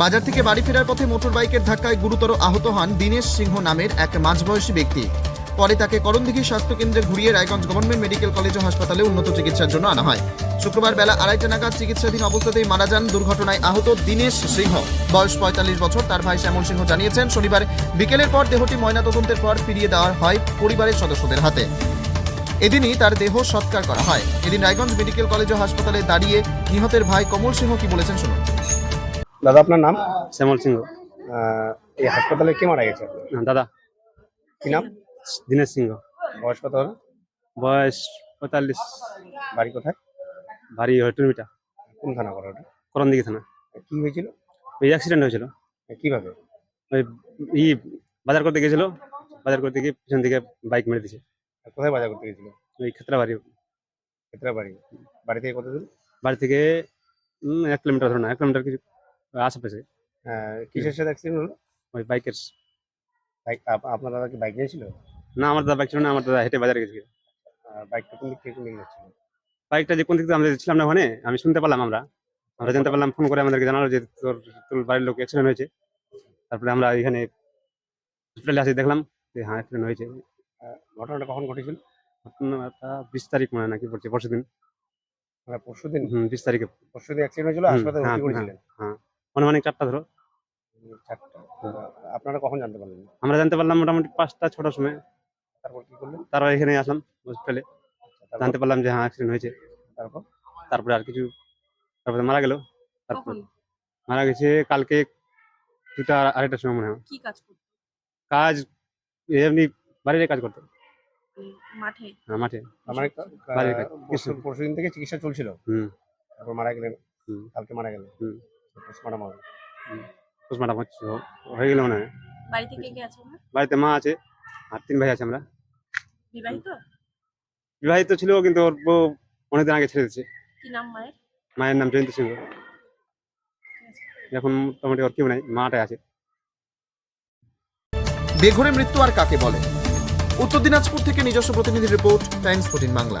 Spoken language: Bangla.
বাজার থেকে বাড়ি ফেরার পথে মোটর বাইকের ধাক্কায় গুরুতর আহত হন দীনেশ সিংহ নামের এক মাঝবয়সী ব্যক্তি। পরে তাকে করণদিঘি স্বাস্থ্য কেন্দ্রে ঘুরিয়ে রায়গঞ্জ গভর্নমেন্ট মেডিকেল কলেজ ও হাসপাতালে উন্নত চিকিৎসার জন্য আনা হয়। শুক্রবার বেলা আড়াইটা নাগাদ চিকিৎসাধীন অবস্থাতেই মারা যান দুর্ঘটনায় আহত দীনেশ সিংহ। বয়স পঁয়তাল্লিশ বছর, তার ভাই শ্যামল সিংহ জানিয়েছেন, শনিবার বিকেলের পর দেহটি ময়নাতদন্তের পর ফিরিয়ে দেওয়া হয় পরিবারের সদস্যদের হাতে। এদিনই তার দেহ সৎকার করা হয়। এদিন রায়গঞ্জ মেডিকেল কলেজ ও হাসপাতালে দাঁড়িয়ে নিহতের ভাই কমল সিংহ কি বলেছেন শুনুন। দাদা আপনার নাম? শ্যামল সিংহ। এই হাসপাতালে কে মারা গেছে? দাদা। কি নাম? দীনেশ সিংহ। বয়স কত হবে? বয়স পঁয়তাল্লিশ। বাড়ি কোথায়? ভারী হটুমিটা কোন থানা করে ওটা? করণ দিকে থানা। কি হয়েছিল? ওই অ্যাক্সিডেন্ট হয়েছিল। কীভাবে? ওই ই বাজার করতে গেছিল। বাজার করতে গিয়ে পিছন দিকে বাইক মেরে দিয়েছে। কোথায় বাজার করতে গেছিল? ওই ক্ষেত্রা বাড়ি ক্ষেত্রা বাড়ি বাড়ি থেকে কত দূর বাড়ি থেকে এক কিলোমিটার ধরো না এক কিলোমিটার কিছু আশেপাশে আহ, কিসের সাথে অ্যাক্সিডেন্ট হলো? ওই বাইকের বাইক আপ- আপনার দাদা কি বাইক নিয়েছিল না আমার দাদা বাইক ছিল না আমার দাদা হেঁটে বাজারে গেছিল। বাইকটা কোন দিক থেকে কোন দিকে যাচ্ছিল? বাইকটা যে কোন দিক থেকে আমরা ছিলাম না ওখানে আমি শুনতে পারলাম আমরা। আমরা জানতে পারলাম ফোন করে আমাদেরকে জানালো যে তোর তোর বাড়ির লোক অ্যাক্সিডেন্ট হয়েছে। তারপরে আমরা এখানে হসপিটালে আসি দেখলাম যে হ্যাঁ অ্যাক্সিডেন্ট হয়েছে। ঘটনাটা কখন ঘটেছিল? ঘটনাটা বিশ তারিখ মনে হয় নাকি পড়ছে পরশু দিন মানে পরশু দিন হুম বিশ তারিখে। পরশু দিন অ্যাক্সিডেন্ট হয়েছিল হাসপাতালে হ্যাঁ, ভর্তি করেছিলেন? অনুমানিক চারটা ধরো। চারটা। আপনারা কখন জানতে পারলেন? আমরা জানতে পারলাম মোটামুটি পাঁচটা ছটার সময়। তারপর কি করলেন? তারপর এখানে আসলাম হসপিটালে জানতে পারলাম যে হ্যাঁ অ্যাক্সিডেন্ট হয়েছে। তারপর? তারপরে আর কিছু তারপরে মারা গেল। তারপর মারা গেছে কালকে দুটা আড়াইটার সময় মনে হয়। কি কাজ করতো? কাজ এমনি বাড়ির কাজ করতো। মানে মাঠে? হ্যাঁ, মাঠে। আমার বাড়ির কাজ। পরশু দিন থেকে চিকিৎসা চলছিল? হুম। তারপর মারা গেলেন। হুম। কালকে মারা গেলেন। হুম। পোস্টমর্টম হবে। পোস্টমার্টাম হচ্ছে হয়ে গেল মনে হয়। বাড়িতে কে কে আছে বাড়িতে মা আছে আর তিন ভাই আছে আমরা। বিবাহিত? বিবাহিত ছিল কিন্তু ওর বউ অনেকদিন আগে ছেড়ে দিচ্ছে কি নাম মায়ের? মায়ের নাম জয়ন্তী সিংহ। এখন মোটামুটি ওর কেউ নাই মাটাই আছে। বেঘরে মৃত্যু আর কাকে বলে? উত্তর দিনাজপুর থেকে নিজস্ব প্রতিনিধি report Times fourteen Bangla.